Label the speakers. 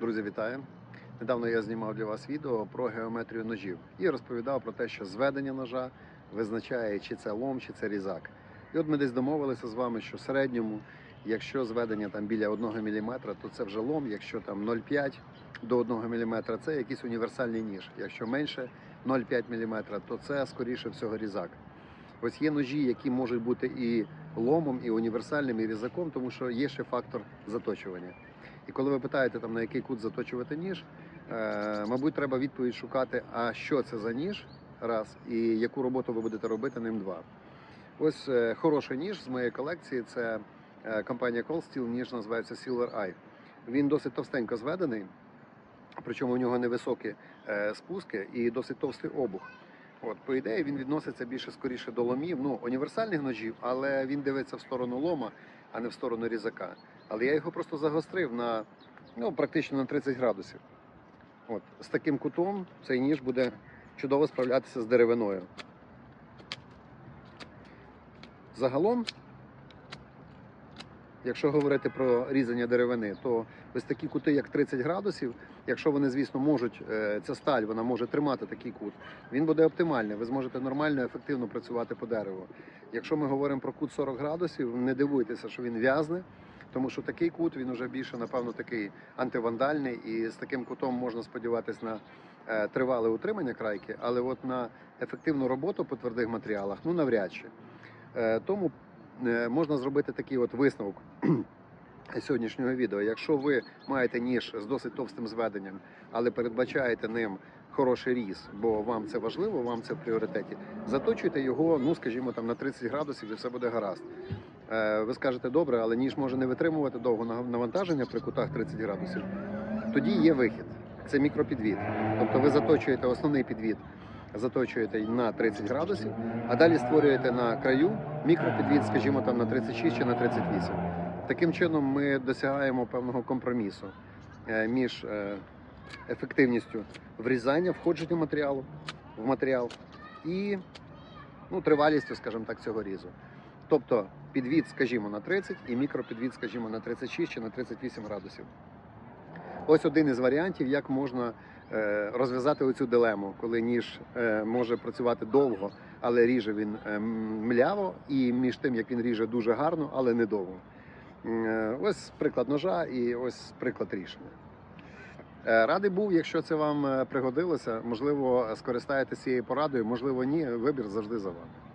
Speaker 1: Друзі, вітаю! Недавно я знімав для вас відео про геометрію ножів і розповідав про те, що зведення ножа визначає, чи це лом, чи це різак. І от ми десь домовилися з вами, що в середньому, якщо зведення там біля 1 мм, то це вже лом, якщо там 0,5 до 1 мм, це якийсь універсальний ніж. Якщо менше 0,5 мм, то це скоріше всього різак. Ось є ножі, які можуть бути і ломом, і універсальним, і різаком, тому що є ще фактор заточування. І коли ви питаєте там на який кут заточувати ніж, е, мабуть, треба відповідь шукати, а що це за ніж, раз, і яку роботу ви будете робити ним два. Ось е, хороший ніж з моєї колекції. Це е, компанія Cold Steel, ніж називається Silver Eye. Він досить товстенько зведений, причому у нього невисокі спуски і досить товстий обух. От, по ідеї, він відноситься більше скоріше до ломів, ну універсальних ножів, але він дивиться в сторону лома, а не в сторону різака. Але я його просто загострив на ну, практично на 30 градусів. От, з таким кутом цей ніж буде чудово справлятися з деревиною. Загалом, якщо говорити про різання деревини, то ось такі кути, як 30 градусів, якщо вони, звісно, можуть, е, ця сталь вона може тримати такий кут, він буде оптимальний. Ви зможете нормально, ефективно працювати по дереву. Якщо ми говоримо про кут 40 градусів, не дивуйтеся, що він в'язне, тому що такий кут він вже більше, напевно, такий антивандальний, і з таким кутом можна сподіватися на е, тривале утримання крайки, але от на ефективну роботу по твердих матеріалах ну навряд чи. Е, Тому можна зробити такий от висновок сьогоднішнього відео. Якщо ви маєте ніж з досить товстим зведенням, але передбачаєте ним хороший різ, бо вам це важливо, вам це в пріоритеті, заточуйте його, ну скажімо, там на 30 градусів і все буде гаразд. Е, Ви скажете, добре, але ніж може не витримувати довго нав- навантаження при кутах 30 градусів. Тоді є вихід. Це мікропідвід. Тобто ви заточуєте основний підвід, заточуєте на 30 градусів, а далі створюєте на краю мікропідвід, скажімо, там на 36 чи на 38. Таким чином ми досягаємо певного компромісу е, між е, ефективністю врізання, входження матеріалу в матеріал і ну, тривалістю, скажімо так, цього різу. Тобто підвід, скажімо, на 30 і мікропідвід, скажімо, на 36 чи на 38 градусів. Ось один із варіантів, як можна розв'язати оцю дилему, коли ніж е, може працювати довго, але ріже він е, мляво, і між тим, як він ріже дуже гарно, але не довго. Е, Ось приклад ножа і ось приклад рішення. Е, Радий був, якщо це вам е, пригодилося. Можливо, скористаєтеся цією порадою, можливо, ні. Вибір завжди за вами.